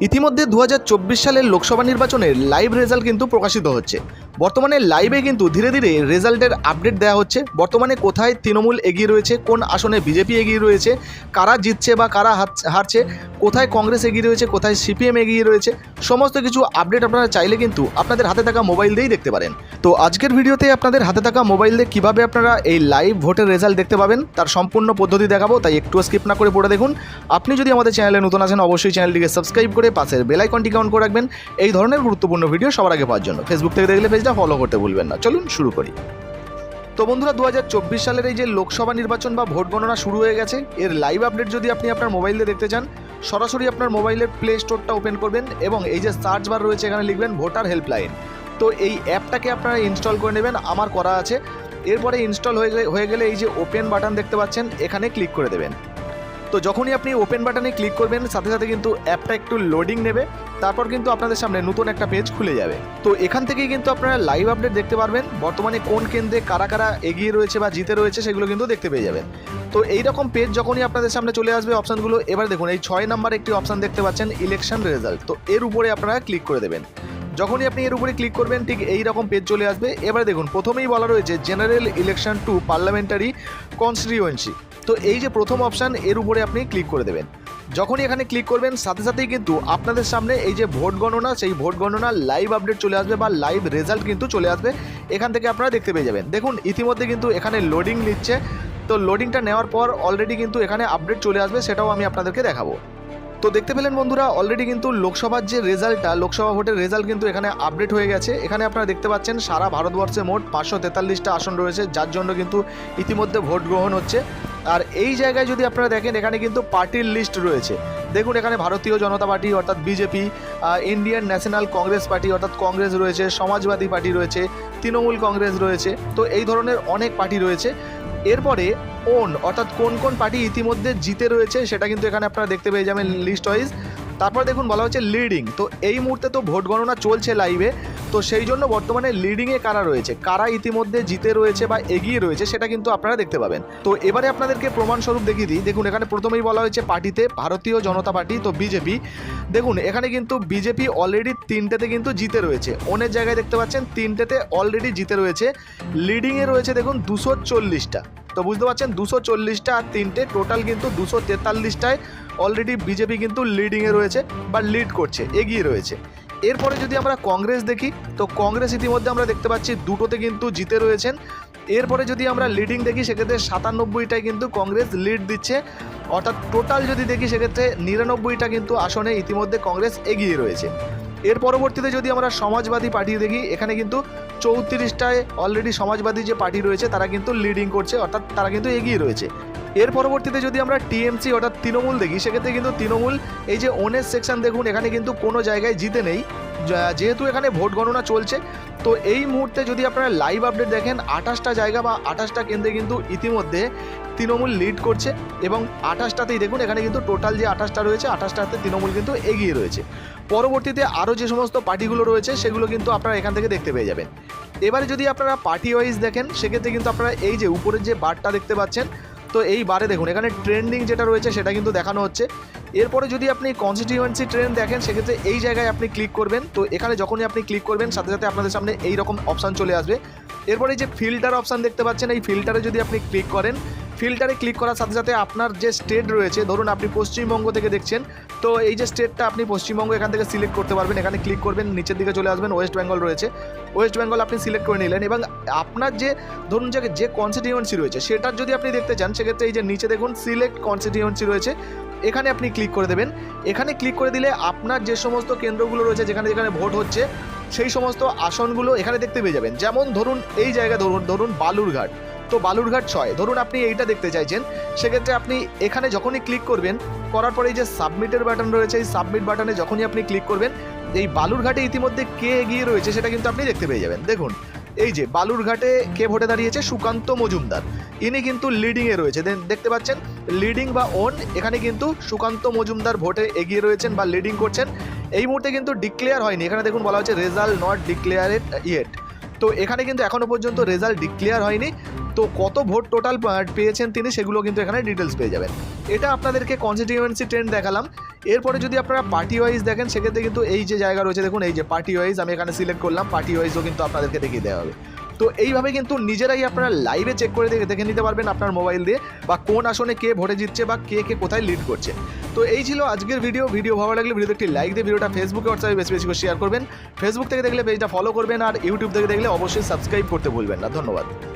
ইতিমধ্যে দু হাজার চব্বিশ সালের লোকসভা নির্বাচনের লাইভ রেজাল্ট কিন্তু প্রকাশিত হচ্ছে। বর্তমানে লাইভে কিন্তু ধীরে ধীরে রেজাল্টের আপডেট দেওয়া হচ্ছে। বর্তমানে কোথায় তৃণমূল এগিয়ে রয়েছে, কোন আসনে বিজেপি এগিয়ে রয়েছে, কারা জিতছে বা কারা হারছে, কোথায় কংগ্রেস এগিয়ে রয়েছে, কোথায় সিপিএম এগিয়ে রয়েছে, সমস্ত কিছু আপডেট আপনারা চাইলে কিন্তু আপনাদের হাতে থাকা মোবাইল দিয়েই দেখতে পারেন। তো আজকের ভিডিওতে আপনাদের হাতে থাকা মোবাইল দিয়ে কীভাবে আপনারা এই লাইভ ভোটের রেজাল্ট দেখতে পাবেন, তার সম্পূর্ণ পদ্ধতি দেখাবো, তাই একটু স্কিপ না করে পড়ে দেখুন। আপনি যদি আমাদের চ্যানেলে নতুন আছেন, অবশ্যই চ্যানেলটিকে সাবস্ক্রাইব করে পাশের বেল আইকনটিকে অন করে রাখবেন। এই ধরনের গুরুত্বপূর্ণ ভিডিও সবার আগে পাওয়ার জন্য। ফেসবুক থেকে দেখলে পেজটা ফলো করতে ভুলবেন না। চলুন শুরু করি। তো বন্ধুরা দু হাজার চব্বিশ সালের এই যে লোকসভা নির্বাচন বা ভোট গণনা শুরু হয়ে গেছে, এর লাইভ আপডেট যদি আপনি আপনার মোবাইল দিয়ে দেখতে চান, সরাসরি আপনার মোবাইলের প্লে স্টোরটা ওপেন করবেন এবং এই যে সার্চ বার রয়েছে, এখানে লিখবেন ভোটার হেল্পলাইন তো এই অ্যাপটাকে আপনারা ইনস্টল করে নেবেন, আমার করা আছে। এরপরে ইনস্টল হয়ে হয়ে গেলে এই যে ওপেন বাটন দেখতে পাচ্ছেন, এখানে ক্লিক করে দেবেন। তো যখনই আপনি ওপেন বাটনে ক্লিক করবেন, সাথে সাথে কিন্তু অ্যাপটা একটু লোডিং নেবে, তারপর কিন্তু আপনাদের সামনে নতুন একটা পেজ খুলে যাবে। তো এখান থেকেই কিন্তু আপনারা লাইভ আপডেট দেখতে পারবেন, বর্তমানে কোন কেন্দ্রে কারা কারা এগিয়ে রয়েছে বা জিতে রয়েছে সেগুলো কিন্তু দেখতে পেয়ে যাবেন। তো এই রকম পেজ যখনই আপনাদের সামনে চলে আসবে অপশনগুলো এবার দেখুন এই ছয় নাম্বার একটি অপশান দেখতে পাচ্ছেন ইলেকশন রেজাল্ট তো এর উপরে আপনারা ক্লিক করে দেবেন। যখনই আপনি এর উপরে ক্লিক করবেন, ঠিক এই রকম পেজ চলে আসবে। এবার দেখুন, প্রথমেই বলা রয়েছে general election to parliamentary constituency তো এই যে প্রথম অপশান এর উপরে আপনি ক্লিক করে দেবেন। যখনই এখানে ক্লিক করবেন, সাথে সাথেই কিন্তু আপনাদের সামনে এই যে ভোট গণনা, সেই ভোট গণনা লাইভ আপডেট চলে আসবে বা লাইভ রেজাল্ট কিন্তু চলে আসবে। এখান থেকে আপনারা দেখতে পেয়ে যাবেন। দেখুন, ইতিমধ্যে কিন্তু এখানে লোডিং নিচ্ছে। তো লোডিংটা নেওয়ার পর অলরেডি কিন্তু এখানে আপডেট চলে আসবে, সেটাও আমি আপনাদেরকে দেখাবো। তো দেখতে পেলেন বন্ধুরা অলরেডি কিন্তু লোকসভার যে রেজাল্টটা লোকসভা ভোটের রেজাল্ট কিন্তু এখানে আপডেট হয়ে গেছে। এখানে আপনারা দেখতে পাচ্ছেন, সারা ভারতবর্ষে মোট পাঁচশো তেতাল্লিশটা আসন রয়েছে, যার জন্য কিন্তু ইতিমধ্যে ভোট গ্রহণ হচ্ছে। আর এই জায়গায় যদি আপনারা দেখেন, এখানে কিন্তু পার্টির লিস্ট রয়েছে। দেখুন, এখানে ভারতীয় জনতা পার্টি, অর্থাৎ BJP Indian National Congress party অর্থাৎ কংগ্রেস রয়েছে, সমাজবাদী পার্টি রয়েছে, তৃণমূল কংগ্রেস রয়েছে। তো এই ধরনের অনেক পার্টি রয়েছে। এরপরে ওন অর্থাৎ কোন কোন পার্টি ইতিমধ্যে জিতে রয়েছে, সেটা কিন্তু এখানে আপনারা দেখতে পেয়ে যাবেন লিস্ট ওয়াইজ তারপর দেখুন, বলা হচ্ছে লিডিং তো এই মুহূর্তে তো ভোট গণনা চলছে লাইভে তো সেই জন্য বর্তমানে লিডিংয়ে কারা রয়েছে? কারা ইতিমধ্যে জিতে রয়েছে বা এগিয়ে রয়েছে সেটা কিন্তু আপনারা দেখতে পাবেন। তো এবারে আপনাদেরকে প্রমাণস্বরূপ দেখিয়ে দিই। দেখুন, এখানে প্রথমেই বলা হয়েছে পার্টিতে ভারতীয় জনতা পার্টি, তো বিজেপি। দেখুন, এখানে কিন্তু বিজেপি অলরেডি তিনটেতে কিন্তু জিতে রয়েছে। অনেক জায়গায় দেখতে পাচ্ছেন তিনটেতে অলরেডি জিতে রয়েছে। লিডিংয়ে রয়েছে, দেখুন, দুশো চল্লিশটা। তো বুঝতে পারছেন, দুশো চল্লিশটা আর তিনটে টোটাল কিন্তু দুশো তেতাল্লিশটায় অলরেডি বিজেপি কিন্তু লিডিংয়ে রয়েছে বা লিড করছে, এগিয়ে রয়েছে। এরপরে যদি আমরা কংগ্রেস দেখি, তো কংগ্রেস ইতিমধ্যে আমরা দেখতে পাচ্ছি দুটোতে কিন্তু জিতে রয়েছেন। এরপরে যদি আমরা লিডিং দেখি, সেক্ষেত্রে সাতানব্বইটায় কিন্তু কংগ্রেস লিড দিচ্ছে। অর্থাৎ টোটাল যদি দেখি, সেক্ষেত্রে নিরানব্বইটা কিন্তু আসনে ইতিমধ্যে কংগ্রেস এগিয়ে রয়েছে। এর পরবর্তীতে যদি আমরা সমাজবাদী পার্টি দেখি, এখানে কিন্তু চৌত্রিশটায় অলরেডি সমাজবাদী যে পার্টি রয়েছে, তারা কিন্তু লিডিং করছে, অর্থাৎ তারা কিন্তু এগিয়ে রয়েছে। এর পরবর্তীতে যদি আমরা টিএমসি অর্থাৎ তৃণমূল দেখি, সেক্ষেত্রে কিন্তু তৃণমূল, এই যে ওনেস সেকশন দেখুন, এখানে কিন্তু কোনো জায়গায় জিতে নেই। যেহেতু এখানে ভোট গণনা চলছে, তো এই মুহূর্তে যদি আপনারা লাইভ আপডেট দেখেন, আঠাশটা জায়গা বা আঠাশটা কেন্দ্রে কিন্তু ইতিমধ্যে তৃণমূল লিড করছে এবং আঠাশটাতেই দেখুন, এখানে কিন্তু টোটাল যে আঠাশটা রয়েছে, আঠাশটাতে তৃণমূল কিন্তু এগিয়ে রয়েছে। পরবর্তীতে আরও যে সমস্ত পার্টিগুলো রয়েছে, সেগুলো কিন্তু আপনারা এখান থেকে দেখতে পেয়ে যাবেন। এবারে যদি আপনারা পার্টি ওয়াইজ দেখেন, সেক্ষেত্রে কিন্তু আপনারা এই যে উপরের যে বারটা দেখতে পাচ্ছেন তো এই বারে দেখুন, এখানে ট্রেন্ডিং যেটা রয়েছে সেটা কিন্তু দেখানো হচ্ছে। এরপরে যদি আপনি কনস্টিটিউয়েন্সি ট্রেন দেখেন, সেক্ষেত্রে এই জায়গায় আপনি ক্লিক করবেন। তো এখানে যখনই আপনি ক্লিক করবেন, সাথে সাথে আপনাদের সামনে এই রকম অপশান চলে আসবে। এরপরে যে ফিল্টার অপশান দেখতে পাচ্ছেন, এই ফিল্টারে যদি আপনি ক্লিক করেন ফিল্টারে ক্লিক করার সাথে সাথে আপনার যে স্টেট রয়েছে, ধরুন আপনি পশ্চিমবঙ্গ থেকে দেখছেন, তো এই যে স্টেটটা আপনি পশ্চিমবঙ্গ এখান থেকে সিলেক্ট করতে পারবেন। এখানে ক্লিক করবেন, নিচের দিকে চলে আসবেন, ওয়েস্ট বেঙ্গল রয়েছে। ওয়েস্ট বেঙ্গল আপনি সিলেক্ট করে নিলেন এবং আপনার যে, ধরুন যে যে কনস্টিটিউয়েন্সি রয়েছে, সেটার যদি আপনি দেখতে চান, সেক্ষেত্রে এই যে নিচে দেখুন সিলেক্ট কনস্টিটিউয়েন্সি রয়েছে, এখানে আপনি ক্লিক করে দেবেন। এখানে ক্লিক করে দিলে আপনার যে সমস্ত কেন্দ্রগুলো রয়েছে, যেখানে যেখানে ভোট হচ্ছে, সেই সমস্ত আসনগুলো এখানে দেখতে পেয়ে যাবেন। যেমন ধরুন, এই জায়গা ধরুন ধরুন বালুরঘাট। তো বালুরঘাট ছয়। ধরুন আপনি এইটা দেখতে চাইছেন, সেক্ষেত্রে আপনি এখানে যখনই ক্লিক করবেন, করার পরে যে সাবমিটের বাটন রয়েছে, এই সাবমিট বাটনে যখনই আপনি ক্লিক করবেন, এই বালুরঘাটে ইতিমধ্যে কে এগিয়ে রয়েছে সেটা কিন্তু আপনি দেখতে পেয়ে যাবেন। দেখুন, এই যে বালুরঘাটে কে ভোটে দাঁড়িয়েছে? সুকান্ত মজুমদার। ইনি কিন্তু লিডিংয়ে রয়েছে। দেন, দেখতে পাচ্ছেন লিডিং বা ওন এখানে কিন্তু সুকান্ত মজুমদার ভোটে এগিয়ে রয়েছেন বা লিডিং করছেন। এই মুহূর্তে কিন্তু ডিক্লেয়ার হয়নি। এখানে দেখুন বলা হচ্ছে রেজাল্ট নট ডিক্লেয়ারেড ইয়েট তো এখানে কিন্তু এখনও পর্যন্ত রেজাল্ট ডিক্লেয়ার হয়নি। তো কত ভোট টোটাল পেয়েছেন তিনি সেগুলো কিন্তু এখানে ডিটেলস পেয়ে যাবেন। এটা আপনাদেরকে কনস্টিটিউয়েন্সি ট্রেন্ড দেখালাম। এরপরে যদি আপনারা পার্টি ওয়াইজ দেখেন, সেক্ষেত্রে কিন্তু এই যে জায়গা রয়েছে, দেখুন, এই যে পার্টি ওয়াইজ আমি এখানে সিলেক্ট করলাম পার্টি ওয়াইজও কিন্তু আপনাদেরকে দেখিয়ে দেওয়া হবে। তো এইভাবে কিন্তু নিজেরাই আপনারা লাইভে চেক করে দেখে নিতে পারবেন আপনার মোবাইল দিয়ে বা কোন আসনে কে ভোটে জিতছে বা কে কে কোথায় লিড করছে। তো এই ছিল আজকের ভিডিও ভিডিও ভালো লাগলে ভিডিওতে একটি লাইক দিয়ে ভিডিওটা ফেসবুকে হোয়াটসঅ্যাপে বেশি বেশি করে শেয়ার করবেন। ফেসবুক থেকে দেখলে পেজটা ফলো করবেন আর ইউটিউব থেকে দেখলে অবশ্যই সাবস্ক্রাইব করতে ভুলবেন না। ধন্যবাদ।